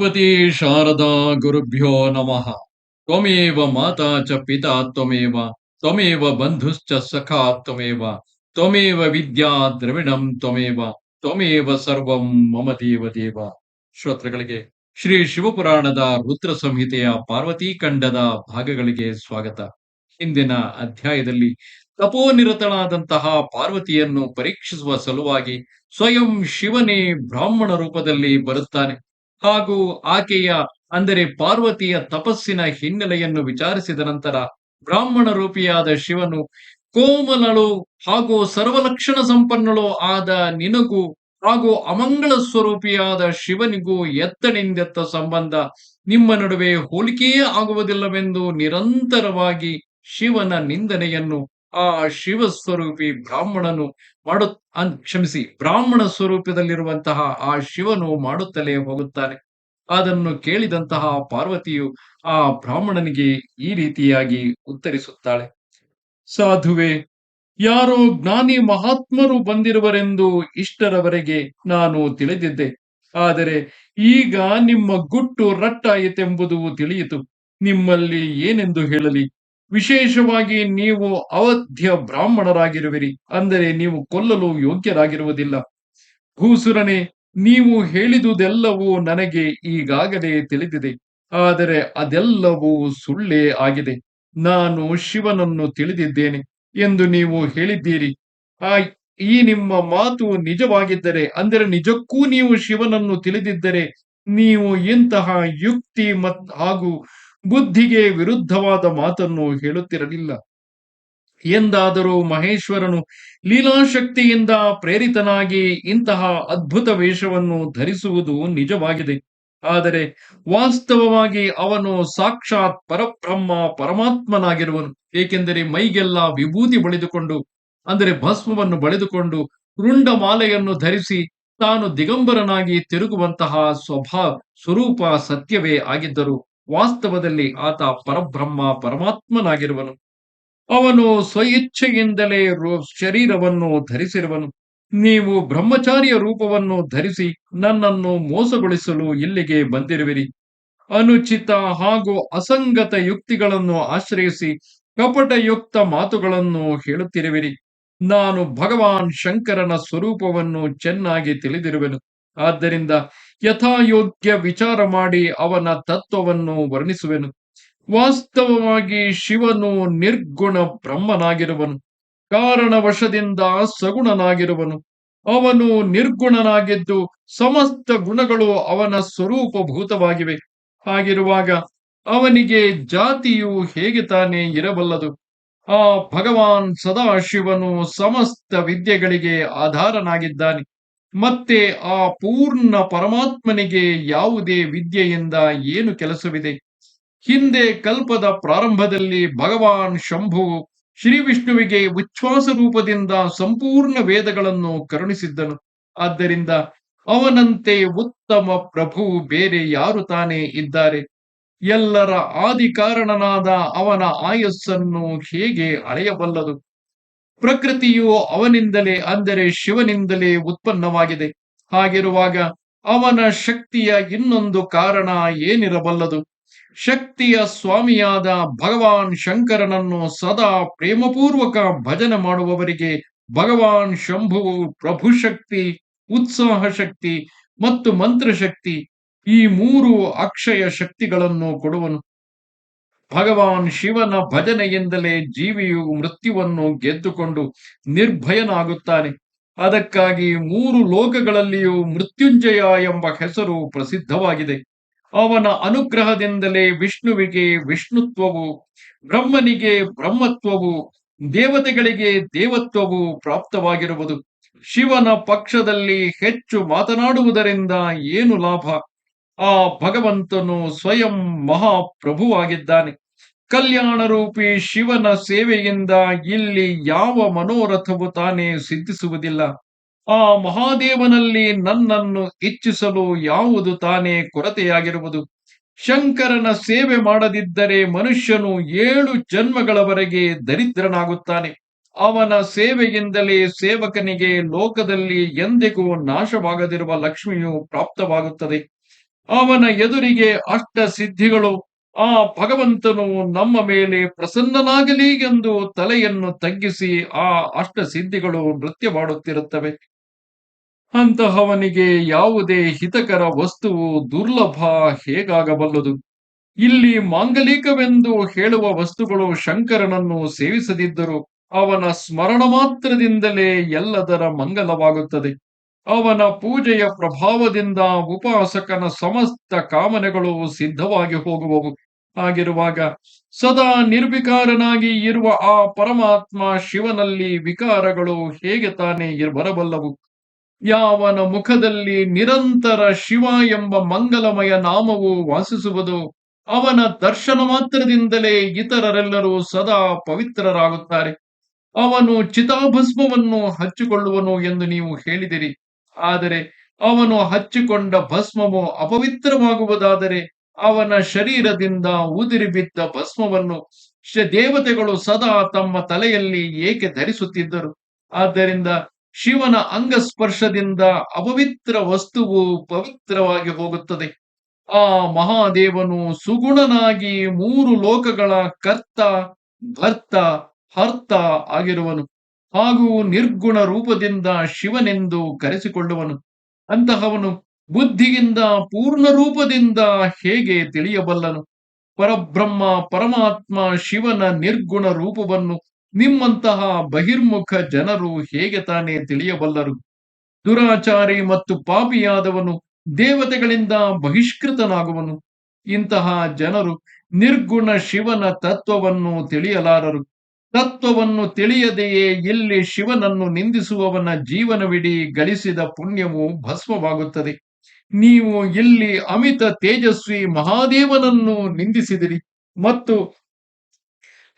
ಪತಿ ಶಾರದಾ ಗುರುಭ್ಯೋ ನಮಃ. ತ್ವಮೇವ ಮಾತಾ ಚ ಪಿತಾ ತ್ವಮೇವ ತ್ವಮೇವ ಬಂಧುಶ್ಚ ಸಖಾ ತ್ವಮೇವ ತ್ವಮೇವ ವಿದ್ಯಾ ದ್ರವಿಣಂ ತ್ವಮೇವ ತ್ವಮೇವ ಸರ್ವಂ ಮಮ ದೇವ ದೇವ. ಶ್ರೋತೃಗಳಿಗೆ ಶ್ರೀ ಶಿವಪುರಾಣದ ರುದ್ರ ಸಂಹಿತೆಯ ಪಾರ್ವತಿ ಖಂಡದ ಭಾಗಗಳಿಗೆ ಸ್ವಾಗತ. ಹಿಂದಿನ ಅಧ್ಯಾಯದಲ್ಲಿ ತಪೋನಿರತಳಾದಂತಹ ಪಾರ್ವತಿಯನ್ನು ಪರೀಕ್ಷಿಸುವ ಸಲುವಾಗಿ ಸ್ವಯಂ ಶಿವನೇ ಬ್ರಾಹ್ಮಣ ರೂಪದಲ್ಲಿ ಬರುತ್ತಾನೆ. ಹಾಗೂ ಆಕೆಯ, ಅಂದರೆ ಪಾರ್ವತಿಯ ತಪಸ್ಸಿನ ಹಿನ್ನೆಲೆಯನ್ನು ವಿಚಾರಿಸಿದ ನಂತರ ಬ್ರಾಹ್ಮಣ ರೂಪಿಯಾದ ಶಿವನು, ಕೋಮಲಳು ಹಾಗೂ ಸರ್ವಲಕ್ಷಣ ಸಂಪನ್ನಳು ಆದ ನಿನಗೂ ಹಾಗೂ ಅಮಂಗಳ ಸ್ವರೂಪಿಯಾದ ಶಿವನಿಗೂ ಎತ್ತನಿಂದೆತ್ತ ಸಂಬಂಧ ನಿಮ್ಮ ನಡುವೆ ಹೋಲಿಕೆಯೇ ಆಗುವುದಿಲ್ಲವೆಂದು ನಿರಂತರವಾಗಿ ಶಿವನ ನಿಂದನೆಯನ್ನು ಆ ಶಿವ ಸ್ವರೂಪಿ ಬ್ರಾಹ್ಮಣನು ಮಾಡು, ಅನ್, ಕ್ಷಮಿಸಿ, ಬ್ರಾಹ್ಮಣ ಸ್ವರೂಪದಲ್ಲಿರುವಂತಹ ಆ ಶಿವನು ಮಾಡುತ್ತಲೇ ಹೋಗುತ್ತಾನೆ. ಅದನ್ನು ಕೇಳಿದಂತಹ ಪಾರ್ವತಿಯು ಆ ಬ್ರಾಹ್ಮಣನಿಗೆ ಈ ರೀತಿಯಾಗಿ ಉತ್ತರಿಸುತ್ತಾಳೆ. ಸಾಧುವೆ, ಯಾರೋ ಜ್ಞಾನಿ ಮಹಾತ್ಮರು ಬಂದಿರುವರೆಂದು ಇಷ್ಟರವರೆಗೆ ನಾನು ತಿಳಿದಿದ್ದೆ. ಆದರೆ ಈಗ ನಿಮ್ಮ ಗುಟ್ಟು ರಟ್ಟಾಯಿತೆಂಬುದು ತಿಳಿಯಿತು. ನಿಮ್ಮಲ್ಲಿ ಏನೆಂದು ಹೇಳಲಿ? ವಿಶೇಷವಾಗಿ ನೀವು ಅವಧ್ಯ ಬ್ರಾಹ್ಮಣರಾಗಿರುವಿರಿ, ಅಂದರೆ ನೀವು ಕೊಲ್ಲಲು ಯೋಗ್ಯರಾಗಿರುವುದಿಲ್ಲ. ಭೂಸುರನೆ, ನೀವು ಹೇಳಿದುದೆಲ್ಲವೂ ನನಗೆ ಈಗಾಗಲೇ ತಿಳಿದಿದೆ, ಆದರೆ ಅದೆಲ್ಲವೂ ಸುಳ್ಳೇ ಆಗಿದೆ. ನಾನು ಶಿವನನ್ನು ತಿಳಿದಿದ್ದೇನೆ ಎಂದು ನೀವು ಹೇಳಿದ್ದೀರಿ. ಆ ಈ ನಿಮ್ಮ ಮಾತು ನಿಜವಾಗಿದ್ದರೆ, ಅಂದರೆ ನಿಜಕ್ಕೂ ನೀವು ಶಿವನನ್ನು ತಿಳಿದಿದ್ದರೆ, ನೀವು ಇಂತಹ ಯುಕ್ತಿ ಮತ್ ಹಾಗೂ ಬುದ್ಧಿಗೆ ವಿರುದ್ಧವಾದ ಮಾತನ್ನು ಹೇಳುತ್ತಿರಲಿಲ್ಲ. ಎಂದಾದರೂ ಮಹೇಶ್ವರನು ಲೀಲಾಶಕ್ತಿಯಿಂದ ಪ್ರೇರಿತನಾಗಿ ಇಂತಹ ಅದ್ಭುತ ವೇಷವನ್ನು ಧರಿಸುವುದು ನಿಜವಾಗಿದೆ. ಆದರೆ ವಾಸ್ತವವಾಗಿ ಅವನು ಸಾಕ್ಷಾತ್ ಪರಬ್ರಹ್ಮ ಪರಮಾತ್ಮನಾಗಿರುವನು. ಏಕೆಂದರೆ ಮೈಗೆಲ್ಲ ವಿಭೂತಿ ಬಳಿದುಕೊಂಡು, ಅಂದರೆ ಭಸ್ಮವನ್ನು ಬಳಿದುಕೊಂಡು ರುಂಡ ಮಾಲೆಯನ್ನು ಧರಿಸಿ ತಾನು ದಿಗಂಬರನಾಗಿ ತಿರುಗುವಂತಹ ಸ್ವಭಾವ ಸ್ವರೂಪ ಸತ್ಯವೇ ಆಗಿದ್ದರು. ವಾಸ್ತವದಲ್ಲಿ ಆತ ಪರಬ್ರಹ್ಮ ಪರಮಾತ್ಮನಾಗಿರುವನು. ಅವನು ಸ್ವಇಚ್ಛೆಯಿಂದಲೇ ಶರೀರವನ್ನು ಧರಿಸಿರುವನು. ನೀವು ಬ್ರಹ್ಮಚಾರಿಯ ರೂಪವನ್ನು ಧರಿಸಿ ನನ್ನನ್ನು ಮೋಸಗೊಳಿಸಲು ಇಲ್ಲಿಗೆ ಬಂದಿರುವಿರಿ. ಅನುಚಿತ ಹಾಗೂ ಅಸಂಗತ ಯುಕ್ತಿಗಳನ್ನು ಆಶ್ರಯಿಸಿ ಕಪಟಯುಕ್ತ ಮಾತುಗಳನ್ನು ಹೇಳುತ್ತಿರುವಿರಿ. ನಾನು ಭಗವಾನ್ ಶಂಕರನ ಸ್ವರೂಪವನ್ನು ಚೆನ್ನಾಗಿ ತಿಳಿದಿರುವೆನು. ಆದ್ದರಿಂದ ಯಥಾಯೋಗ್ಯ ವಿಚಾರ ಮಾಡಿ ಅವನ ತತ್ವವನ್ನು ವರ್ಣಿಸುವೆನು. ವಾಸ್ತವವಾಗಿ ಶಿವನು ನಿರ್ಗುಣ ಬ್ರಹ್ಮನಾಗಿರುವನು. ಕಾರಣವಶದಿಂದ ಸಗುಣನಾಗಿರುವನು. ಅವನು ನಿರ್ಗುಣನಾಗಿದ್ದು ಸಮಸ್ತ ಗುಣಗಳು ಅವನ ಸ್ವರೂಪಭೂತವಾಗಿವೆ. ಹಾಗಿರುವಾಗ ಅವನಿಗೆ ಜಾತಿಯು ಹೇಗೆ ತಾನೇ ಇರಬಲ್ಲದು? ಆ ಭಗವಾನ್ ಸದಾಶಿವನು ಸಮಸ್ತ ವಿದ್ಯೆಗಳಿಗೆ ಆಧಾರನಾಗಿದ್ದಾನೆ. ಮತ್ತೆ ಆ ಪೂರ್ಣ ಪರಮಾತ್ಮನಿಗೆ ಯಾವುದೇ ವಿದ್ಯೆಯಿಂದ ಏನು ಕೆಲಸವಿದೆ? ಹಿಂದೆ ಕಲ್ಪದ ಪ್ರಾರಂಭದಲ್ಲಿ ಭಗವಾನ್ ಶಂಭು ಶ್ರೀ ವಿಷ್ಣುವಿಗೆ ಉಚ್ಛ್ವಾಸ ರೂಪದಿಂದ ಸಂಪೂರ್ಣ ವೇದಗಳನ್ನು ಕರುಣಿಸಿದ್ದನು. ಆದ್ದರಿಂದ ಅವನಂತೆ ಉತ್ತಮ ಪ್ರಭು ಬೇರೆ ಯಾರು ತಾನೇ ಇದ್ದಾರೆ? ಎಲ್ಲರ ಆದಿ ಕಾರಣನಾದ ಅವನ ಆಯಸ್ಸನ್ನು ಹೇಗೆ ಅಳೆಯಬಲ್ಲದು? ಪ್ರಕೃತಿಯು ಅವನಿಂದಲೇ, ಅಂದರೆ ಶಿವನಿಂದಲೇ ಉತ್ಪನ್ನವಾಗಿದೆ. ಹಾಗಿರುವಾಗ ಅವನ ಶಕ್ತಿಯ ಇನ್ನೊಂದು ಕಾರಣ ಏನಿರಬಲ್ಲದು? ಶಕ್ತಿಯ ಸ್ವಾಮಿಯಾದ ಭಗವಾನ್ ಶಂಕರನನ್ನು ಸದಾ ಪ್ರೇಮಪೂರ್ವಕ ಭಜನೆ ಮಾಡುವವರಿಗೆ ಭಗವಾನ್ ಶಂಭುವು ಪ್ರಭುಶಕ್ತಿ ಉತ್ಸಾಹ ಶಕ್ತಿ ಮತ್ತು ಮಂತ್ರಶಕ್ತಿ ಈ ಮೂರು ಅಕ್ಷಯ ಶಕ್ತಿಗಳನ್ನು ಕೊಡುವನು. ಭಗವಾನ್ ಶಿವನ ಭಜನೆಯಿಂದಲೇ ಜೀವಿಯು ಮೃತ್ಯುವನ್ನು ಗೆದ್ದುಕೊಂಡು ನಿರ್ಭಯನಾಗುತ್ತಾನೆ. ಅದಕ್ಕಾಗಿ ಮೂರು ಲೋಕಗಳಲ್ಲಿಯೂ ಮೃತ್ಯುಂಜಯ ಎಂಬ ಹೆಸರು ಪ್ರಸಿದ್ಧವಾಗಿದೆ. ಅವನ ಅನುಗ್ರಹದಿಂದಲೇ ವಿಷ್ಣುವಿಗೆ ವಿಷ್ಣುತ್ವವು, ಬ್ರಹ್ಮನಿಗೆ ಬ್ರಹ್ಮತ್ವವು, ದೇವತೆಗಳಿಗೆ ದೇವತ್ವವು ಪ್ರಾಪ್ತವಾಗಿರುವುದು. ಶಿವನ ಪಕ್ಷದಲ್ಲಿ ಹೆಚ್ಚು ಮಾತನಾಡುವುದರಿಂದ ಏನು ಲಾಭ? ಆ ಭಗವಂತನು ಸ್ವಯಂ ಮಹಾಪ್ರಭುವಾಗಿದ್ದಾನೆ. ಕಲ್ಯಾಣ ರೂಪಿ ಶಿವನ ಸೇವೆಯಿಂದ ಇಲ್ಲಿ ಯಾವ ಮನೋರಥವು ತಾನೇ ಸಿದ್ಧಿಸುವುದಿಲ್ಲ. ಆ ಮಹಾದೇವನಲ್ಲಿ ನನ್ನನ್ನು ಇಚ್ಛಿಸಲು ಯಾವುದು ತಾನೇ ಕೊರತೆಯಾಗಿರುವುದು. ಶಂಕರನ ಸೇವೆ ಮಾಡದಿದ್ದರೆ ಮನುಷ್ಯನು ಏಳು ಜನ್ಮಗಳವರೆಗೆ ದರಿದ್ರನಾಗುತ್ತಾನೆ. ಅವನ ಸೇವೆಯಿಂದಲೇ ಸೇವಕನಿಗೆ ಲೋಕದಲ್ಲಿ ಎಂದಿಗೂ ನಾಶವಾಗದಿರುವ ಲಕ್ಷ್ಮಿಯು ಪ್ರಾಪ್ತವಾಗುತ್ತದೆ. ಅವನ ಎದುರಿಗೆ ಅಷ್ಟ ಸಿದ್ಧಿಗಳು ಆ ಭಗವಂತನು ನಮ್ಮ ಮೇಲೆ ಪ್ರಸನ್ನನಾಗಲಿ ಎಂದು ತಲೆಯನ್ನು ತಗ್ಗಿಸಿ ಆ ಅಷ್ಟ ಸಿದ್ಧಿಗಳು ನೃತ್ಯ ಮಾಡುತ್ತಿರುತ್ತವೆ. ಅಂತಹವನಿಗೆ ಯಾವುದೇ ಹಿತಕರ ವಸ್ತುವು ದುರ್ಲಭ ಹೇಗಾಗಬಲ್ಲದು? ಇಲ್ಲಿ ಮಾಂಗಲಿಕವೆಂದು ಹೇಳುವ ವಸ್ತುಗಳು ಶಂಕರನನ್ನು ಸೇವಿಸದಿದ್ದರು ಅವನ ಸ್ಮರಣ ಮಾತ್ರದಿಂದಲೇ ಎಲ್ಲದರ ಮಂಗಲವಾಗುತ್ತದೆ. ಅವನ ಪೂಜೆಯ ಪ್ರಭಾವದಿಂದ ಉಪಾಸಕನ ಸಮಸ್ತ ಕಾಮನೆಗಳು ಸಿದ್ಧವಾಗಿ ಹೋಗುವವು. ಆಗಿರುವಾಗ ಸದಾ ನಿರ್ವಿಕಾರನಾಗಿ ಇರುವ ಆ ಪರಮಾತ್ಮ ಶಿವನಲ್ಲಿ ವಿಕಾರಗಳು ಹೇಗೆ ತಾನೇ ಬರಬಲ್ಲವು? ಯಾವನ ಮುಖದಲ್ಲಿ ನಿರಂತರ ಶಿವ ಎಂಬ ಮಂಗಲಮಯ ನಾಮವು ವಾಸಿಸುವುದು ಅವನ ದರ್ಶನ ಮಾತ್ರದಿಂದಲೇ ಇತರರೆಲ್ಲರೂ ಸದಾ ಪವಿತ್ರರಾಗುತ್ತಾರೆ. ಅವನು ಚಿತಾಭಸ್ಮವನ್ನು ಹಚ್ಚಿಕೊಳ್ಳುವನು ಎಂದು ನೀವು ಹೇಳಿದಿರಿ. ಆದರೆ ಅವನು ಹಚ್ಚಿಕೊಂಡ ಭಸ್ಮವು ಅಪವಿತ್ರವಾಗುವುದಾದರೆ ಅವನ ಶರೀರದಿಂದ ಉದಿರಿ ಬಿದ್ದ ಭಸ್ಮವನ್ನು ದೇವತೆಗಳು ಸದಾ ತಮ್ಮ ತಲೆಯಲ್ಲಿ ಏಕೆ ಧರಿಸುತ್ತಿದ್ದರು? ಆದ್ದರಿಂದ ಶಿವನ ಅಂಗಸ್ಪರ್ಶದಿಂದ ಅಪವಿತ್ರ ವಸ್ತುವು ಪವಿತ್ರವಾಗಿ ಹೋಗುತ್ತದೆ. ಆ ಮಹಾದೇವನು ಸುಗುಣನಾಗಿ ಮೂರು ಲೋಕಗಳ ಕರ್ತ, ಭರ್ತ, ಹರ್ತ ಆಗಿರುವನು. ಹಾಗೂ ನಿರ್ಗುಣ ರೂಪದಿಂದ ಶಿವನೆಂದು ಕರೆಸಿಕೊಳ್ಳುವನು. ಅಂತಹವನು ಬುದ್ಧಿಯಿಂದ ಪೂರ್ಣ ರೂಪದಿಂದ ಹೇಗೆ ತಿಳಿಯಬಲ್ಲನು? ಪರಬ್ರಹ್ಮ, ಪರಮಾತ್ಮ, ಶಿವನ ನಿರ್ಗುಣ ರೂಪವನ್ನು ನಿಮ್ಮಂತಹ ಬಹಿರ್ಮುಖ ಜನರು ಹೇಗೆ ತಾನೇ ತಿಳಿಯಬಲ್ಲರು? ದುರಾಚಾರಿ ಮತ್ತು ಪಾಪಿಯಾದವನು ದೇವತೆಗಳಿಂದ ಬಹಿಷ್ಕೃತನಾಗುವನು. ಇಂತಹ ಜನರು ನಿರ್ಗುಣ ಶಿವನ ತತ್ವವನ್ನು ತಿಳಿಯಲಾರರು. ತತ್ವವನ್ನು ತಿಳಿಯದೆಯೇ ಇಲ್ಲಿ ಶಿವನನ್ನು ನಿಂದಿಸುವವನ ಜೀವನವಿಡೀ ಗಳಿಸಿದ ಪುಣ್ಯವು ಭಸ್ಮವಾಗುತ್ತದೆ. ನೀವು ಇಲ್ಲಿ ಅಮಿತ ತೇಜಸ್ವಿ ಮಹಾದೇವನನ್ನು ನಿಂದಿಸಿದಿರಿ. ಮತ್ತು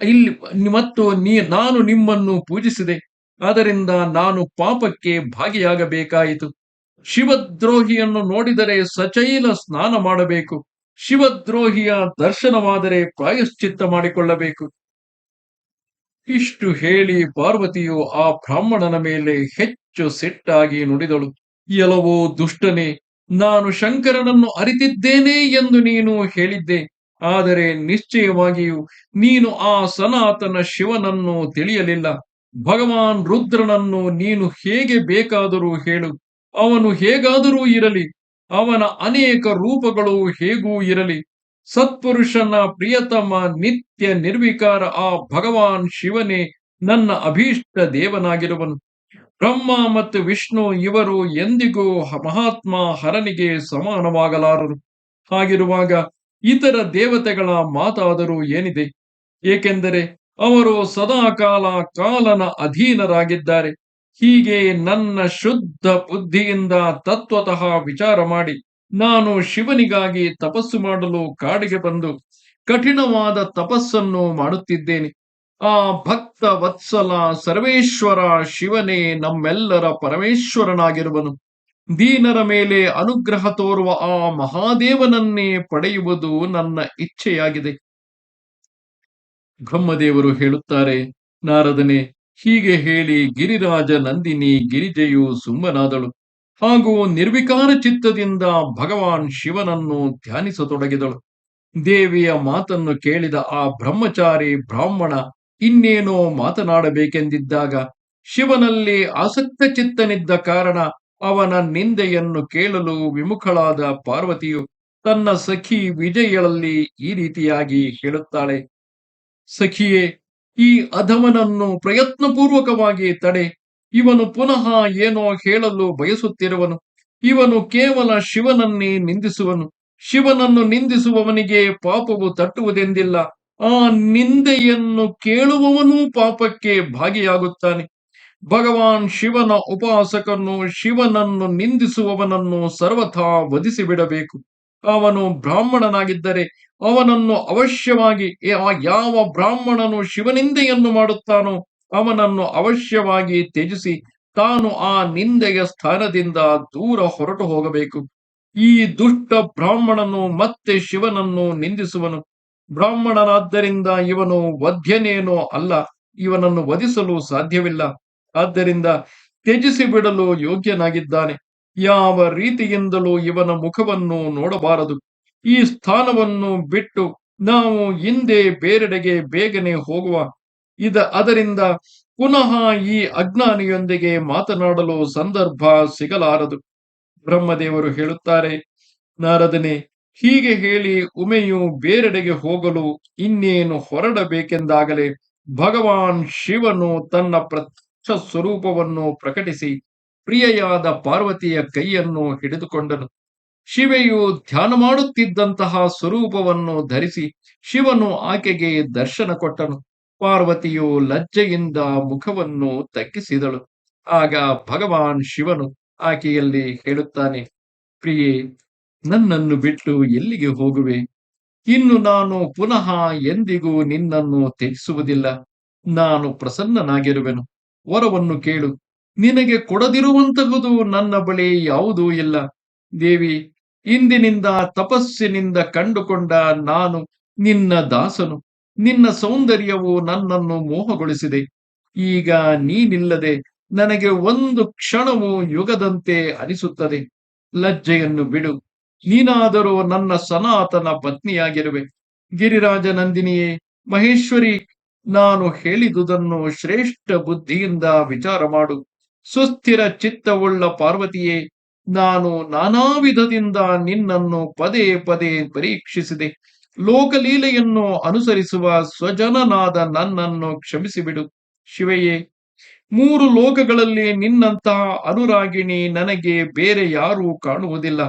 ಇಲ್ಲಿ ಮತ್ತು ನೀ ನಾನು ನಿಮ್ಮನ್ನು ಪೂಜಿಸಿದೆ. ಆದ್ದರಿಂದ ನಾನು ಪಾಪಕ್ಕೆ ಭಾಗಿಯಾಗಬೇಕಾಯಿತು. ಶಿವದ್ರೋಹಿಯನ್ನು ನೋಡಿದರೆ ಸಚೈಲ ಸ್ನಾನ ಮಾಡಬೇಕು. ಶಿವದ್ರೋಹಿಯ ದರ್ಶನವಾದರೆ ಪ್ರಾಯಶ್ಚಿತ್ತ ಮಾಡಿಕೊಳ್ಳಬೇಕು. ಇಷ್ಟು ಹೇಳಿ ಪಾರ್ವತಿಯು ಆ ಬ್ರಾಹ್ಮಣನ ಮೇಲೆ ಹೆಚ್ಚು ಸಿಟ್ಟಾಗಿ ನುಡಿದಳು. ಎಲವೋ ದುಷ್ಟನೆ, ನಾನು ಶಂಕರನನ್ನು ಅರಿತಿದ್ದೇನೆ ಎಂದು ನೀನು ಹೇಳಿದ್ದೆ. ಆದರೆ ನಿಶ್ಚಯವಾಗಿಯೂ ನೀನು ಆ ಸನಾತನ ಶಿವನನ್ನು ತಿಳಿಯಲಿಲ್ಲ. ಭಗವಾನ್ ರುದ್ರನನ್ನು ನೀನು ಹೇಗೆ ಬೇಕಾದರೂ ಹೇಳು. ಅವನು ಹೇಗಾದರೂ ಇರಲಿ. ಅವನ ಅನೇಕ ರೂಪಗಳು ಹೇಗೂ ಇರಲಿ. ಸತ್ಪುರುಷನ ಪ್ರಿಯತಮ ನಿತ್ಯ ನಿರ್ವಿಕಾರ ಆ ಭಗವಾನ್ ಶಿವನೇ ನನ್ನ ಅಭೀಷ್ಟ ದೇವನಾಗಿರುವನು. ಬ್ರಹ್ಮ ಮತ್ತು ವಿಷ್ಣು ಇವರು ಎಂದಿಗೂ ಮಹಾತ್ಮ ಹರನಿಗೆ ಸಮಾನವಾಗಲಾರರು. ಹಾಗಿರುವಾಗ ಇತರ ದೇವತೆಗಳ ಮಾತಾದರೂ ಏನಿದೆ? ಏಕೆಂದರೆ ಅವರು ಸದಾಕಾಲ ಕಾಲನ ಅಧೀನರಾಗಿದ್ದಾರೆ. ಹೀಗೆ ನನ್ನ ಶುದ್ಧ ಬುದ್ಧಿಯಿಂದ ತತ್ವತಃ ವಿಚಾರ ಮಾಡಿ ನಾನು ಶಿವನಿಗಾಗಿ ತಪಸ್ಸು ಮಾಡಲು ಕಾಡಿಗೆ ಬಂದು ಕಠಿಣವಾದ ತಪಸ್ಸನ್ನು ಮಾಡುತ್ತಿದ್ದೇನೆ. ಆ ಭಕ್ತ ವತ್ಸಲ ಸರ್ವೇಶ್ವರ ಶಿವನೇ ನಮ್ಮೆಲ್ಲರ ಪರಮೇಶ್ವರನಾಗಿರುವನು. ದೀನರ ಮೇಲೆ ಅನುಗ್ರಹ ತೋರುವ ಆ ಮಹಾದೇವನನ್ನೇ ಪಡೆಯುವುದು ನನ್ನ ಇಚ್ಛೆಯಾಗಿದೆ. ಬ್ರಹ್ಮದೇವರು ಹೇಳುತ್ತಾರೆ, ನಾರದನೆ, ಹೀಗೆ ಹೇಳಿ ಗಿರಿರಾಜ ನಂದಿನಿ ಗಿರಿಜೆಯು ಸುಮ್ಮನಾದಳು. ಹಾಗೂ ನಿರ್ವಿಕಾರ ಚಿತ್ತದಿಂದ ಭಗವಾನ್ ಶಿವನನ್ನು ಧ್ಯಾನಿಸತೊಡಗಿದಳು. ದೇವಿಯ ಮಾತನ್ನು ಕೇಳಿದ ಆ ಬ್ರಹ್ಮಚಾರಿ ಬ್ರಾಹ್ಮಣ ಇನ್ನೇನೋ ಮಾತನಾಡಬೇಕೆಂದಿದ್ದಾಗ ಶಿವನಲ್ಲಿ ಆಸಕ್ತ ಚಿತ್ತನಿದ್ದ ಕಾರಣ ಅವನ ನಿಂದೆಯನ್ನು ಕೇಳಲು ವಿಮುಖಳಾದ ಪಾರ್ವತಿಯು ತನ್ನ ಸಖಿ ವಿಜಯಳಲ್ಲಿ ಈ ರೀತಿಯಾಗಿ ಹೇಳುತ್ತಾಳೆ. ಸಖಿಯೇ, ಈ ಅಧಮನನ್ನು ಪ್ರಯತ್ನಪೂರ್ವಕವಾಗಿ ತಡೆ. ಇವನು ಪುನಃ ಏನೋ ಹೇಳಲು ಬಯಸುತ್ತಿರುವನು. ಇವನು ಕೇವಲ ಶಿವನನ್ನೇ ನಿಂದಿಸುವನು. ಶಿವನನ್ನು ನಿಂದಿಸುವವನಿಗೆ ಪಾಪವು ತಟ್ಟುವುದೆಂದಿಲ್ಲ. ಆ ನಿಂದೆಯನ್ನು ಕೇಳುವವನೂ ಪಾಪಕ್ಕೆ ಭಾಗಿಯಾಗುತ್ತಾನೆ. ಭಗವಾನ್ ಶಿವನ ಉಪಾಸಕನು ಶಿವನನ್ನು ನಿಂದಿಸುವವನನ್ನು ಸರ್ವಥಾ ವಧಿಸಿ ಬಿಡಬೇಕು ಅವನು ಬ್ರಾಹ್ಮಣನಾಗಿದ್ದರೆ ಅವನನ್ನು ಅವಶ್ಯವಾಗಿ ಯಾವ ಬ್ರಾಹ್ಮಣನು ಶಿವನಿಂದೆಯನ್ನು ಮಾಡುತ್ತಾನೋ ಅವನನ್ನು ಅವಶ್ಯವಾಗಿ ತ್ಯಜಿಸಿ ತಾನು ಆ ನಿಂದೆಯ ಸ್ಥಾನದಿಂದ ದೂರ ಹೊರಟು ಹೋಗಬೇಕು. ಈ ದುಷ್ಟ ಬ್ರಾಹ್ಮಣನು ಮತ್ತೆ ಶಿವನನ್ನು ನಿಂದಿಸುವನು. ಬ್ರಾಹ್ಮಣನಾದ್ದರಿಂದ ಇವನು ವಧ್ಯನೇನೋ ಅಲ್ಲ, ಇವನನ್ನು ವಧಿಸಲು ಸಾಧ್ಯವಿಲ್ಲ. ಆದ್ದರಿಂದ ತ್ಯಜಿಸಿ ಬಿಡಲು ಯೋಗ್ಯನಾಗಿದ್ದಾನೆ. ಯಾವ ರೀತಿಯಿಂದಲೂ ಇವನ ಮುಖವನ್ನು ನೋಡಬಾರದು. ಈ ಸ್ಥಾನವನ್ನು ಬಿಟ್ಟು ನಾವು ಹಿಂದೆ ಬೇರೆಡೆಗೆ ಬೇಗನೆ ಹೋಗುವ ಇದ ಅದರಿಂದ ಪುನಃ ಈ ಅಜ್ಞಾನಿಯೊಂದಿಗೆ ಮಾತನಾಡಲು ಸಂದರ್ಭ ಸಿಗಲಾರದು. ಬ್ರಹ್ಮದೇವರು ಹೇಳುತ್ತಾರೆ, ನಾರದನೆ, ಹೀಗೆ ಹೇಳಿ ಉಮೆಯು ಬೇರೆಡೆಗೆ ಹೋಗಲು ಇನ್ನೇನು ಹೊರಡಬೇಕೆಂದಾಗಲೇ ಭಗವಾನ್ ಶಿವನು ತನ್ನ ಪ್ರತ್ಯಕ್ಷ ಸ್ವರೂಪವನ್ನು ಪ್ರಕಟಿಸಿ ಪ್ರಿಯೆಯಾದ ಪಾರ್ವತಿಯ ಕೈಯನ್ನು ಹಿಡಿದುಕೊಂಡನು. ಶಿವೆಯು ಧ್ಯಾನ ಮಾಡುತ್ತಿದ್ದಂತಹ ಸ್ವರೂಪವನ್ನು ಧರಿಸಿ ಶಿವನು ಆಕೆಗೆ ದರ್ಶನ ಕೊಟ್ಟನು. ಪಾರ್ವತಿಯು ಲಜ್ಜೆಯಿಂದ ಮುಖವನ್ನು ತಗ್ಗಿಸಿದಳು. ಆಗ ಭಗವಾನ್ ಶಿವನು ಆಕೆಯಲ್ಲಿ ಹೇಳುತ್ತಾನೆ, ಪ್ರಿಯೆ, ನನ್ನನ್ನು ಬಿಟ್ಟು ಎಲ್ಲಿಗೆ ಹೋಗುವೆ? ಇನ್ನು ನಾನು ಪುನಃ ಎಂದಿಗೂ ನಿನ್ನನ್ನು ತ್ಯಜಿಸುವುದಿಲ್ಲ. ನಾನು ಪ್ರಸನ್ನನಾಗಿರುವೆನು. ವರವನ್ನು ಕೇಳು. ನಿನಗೆ ಕೊಡದಿರುವಂತಹುದು ನನ್ನ ಬಳಿ ಯಾವುದೂ ಇಲ್ಲ. ದೇವಿ, ಇಂದಿನಿಂದ ತಪಸ್ಸಿನಿಂದ ಕಂಡುಕೊಂಡ ನಾನು ನಿನ್ನ ದಾಸನು. ನಿನ್ನ ಸೌಂದರ್ಯವು ನನ್ನನ್ನು ಮೋಹಗೊಳಿಸಿದೆ. ಈಗ ನೀನಿಲ್ಲದೆ ನನಗೆ ಒಂದು ಕ್ಷಣವು ಯುಗದಂತೆ ಅನಿಸುತ್ತದೆ. ಲಜ್ಜೆಯನ್ನು ಬಿಡು. ನೀನಾದರೂ ನನ್ನ ಸನಾತನ ಪತ್ನಿಯಾಗಿರುವೆ. ಗಿರಿರಾಜ ನಂದಿನಿಯೇ, ಮಹೇಶ್ವರಿ, ನಾನು ಹೇಳಿದುದನ್ನು ಶ್ರೇಷ್ಠ ಬುದ್ಧಿಯಿಂದ ವಿಚಾರ ಮಾಡು. ಸುಸ್ಥಿರ ಚಿತ್ತವುಳ್ಳ ಪಾರ್ವತಿಯೇ, ನಾನು ನಾನಾ ವಿಧದಿಂದ ನಿನ್ನನ್ನು ಪದೇ ಪದೇ ಪರೀಕ್ಷಿಸಿದೆ. ಲೋಕಲೀಲೆಯನ್ನು ಅನುಸರಿಸುವ ಸ್ವಜನನಾದ ನನ್ನನ್ನು ಕ್ಷಮಿಸಿಬಿಡು. ಶಿವೆಯೇ, ಮೂರು ಲೋಕಗಳಲ್ಲಿ ನಿನ್ನಂತಹ ಅನುರಾಗಿಣಿ ನನಗೆ ಬೇರೆ ಯಾರೂ ಕಾಣುವುದಿಲ್ಲ.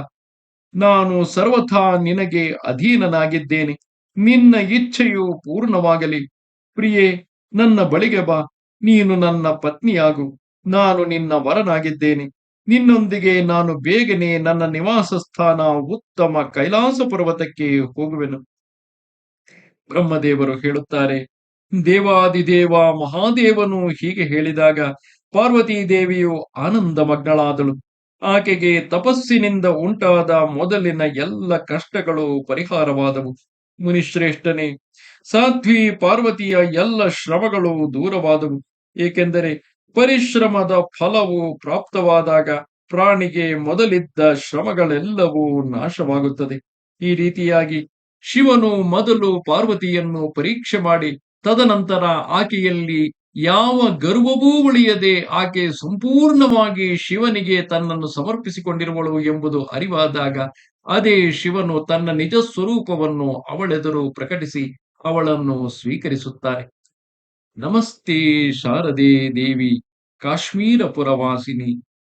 ನಾನು ಸರ್ವಥಾ ನಿನಗೆ ಅಧೀನನಾಗಿದ್ದೇನೆ. ನಿನ್ನ ಇಚ್ಛೆಯು ಪೂರ್ಣವಾಗಲಿ. ಪ್ರಿಯೆ, ನನ್ನ ಬಳಿಗೆ ಬಾ. ನೀನು ನನ್ನ ಪತ್ನಿಯಾಗು. ನಾನು ನಿನ್ನ ವರನಾಗಿದ್ದೇನೆ. ನಿನ್ನೊಂದಿಗೆ ನಾನು ಬೇಗನೆ ನನ್ನ ನಿವಾಸ ಸ್ಥಾನ ಉತ್ತಮ ಕೈಲಾಸ ಪರ್ವತಕ್ಕೆ ಹೋಗುವೆನು. ಬ್ರಹ್ಮದೇವರು ಹೇಳುತ್ತಾರೆ, ದೇವಾದಿದೇವ ಮಹಾದೇವನು ಹೀಗೆ ಹೇಳಿದಾಗ, ಪಾರ್ವತಿ ದೇವಿಯು ಆನಂದ ಮಗ್ನಳಾದಳು ಆಕೆಗೆ ತಪಸ್ಸಿನಿಂದ ಉಂಟಾದ ಮೊದಲಿನ ಎಲ್ಲ ಕಷ್ಟಗಳು ಪರಿಹಾರವಾದವು. ಮುನಿಶ್ರೇಷ್ಠನೇ, ಸಾಧ್ವಿ ಪಾರ್ವತಿಯ ಎಲ್ಲ ಶ್ರಮಗಳು ದೂರವಾದವು. ಏಕೆಂದರೆ ಪರಿಶ್ರಮದ ಫಲವು ಪ್ರಾಪ್ತವಾದಾಗ ಪ್ರಾಣಿಗೆ ಮೊದಲಿದ್ದ ಶ್ರಮಗಳೆಲ್ಲವೂ ನಾಶವಾಗುತ್ತದೆ. ಈ ರೀತಿಯಾಗಿ ಶಿವನು ಮೊದಲು ಪಾರ್ವತಿಯನ್ನು ಪರೀಕ್ಷೆ ಮಾಡಿ ತದನಂತರ ಆಕೆಯಲ್ಲಿ ಯಾವ ಗರ್ವವೂ ಉಳಿಯದೆ ಆಕೆ ಸಂಪೂರ್ಣವಾಗಿ ಶಿವನಿಗೆ ತನ್ನನ್ನು ಸಮರ್ಪಿಸಿಕೊಂಡಿರುವಳು ಎಂಬುದು ಅರಿವಾದಾಗ ಅದೇ ಶಿವನು ತನ್ನ ನಿಜ ಸ್ವರೂಪವನ್ನು ಅವಳೆದುರು ಪ್ರಕಟಿಸಿ ಅವಳನ್ನು ಸ್ವೀಕರಿಸುತ್ತಾರೆ. ನಮಸ್ತೆ ಶಾರದೆ ದೇವಿ ಕಾಶ್ಮೀರ ಪುರವಾಸಿನಿ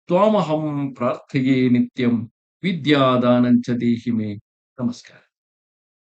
ತ್ವಾಮಹಂ ಪ್ರಾರ್ಥೆಯೇ ನಿತ್ಯಂ, ವಿದ್ಯಾದಾನಂಚ ದೇಹಿಮೆ. ನಮಸ್ಕಾರ.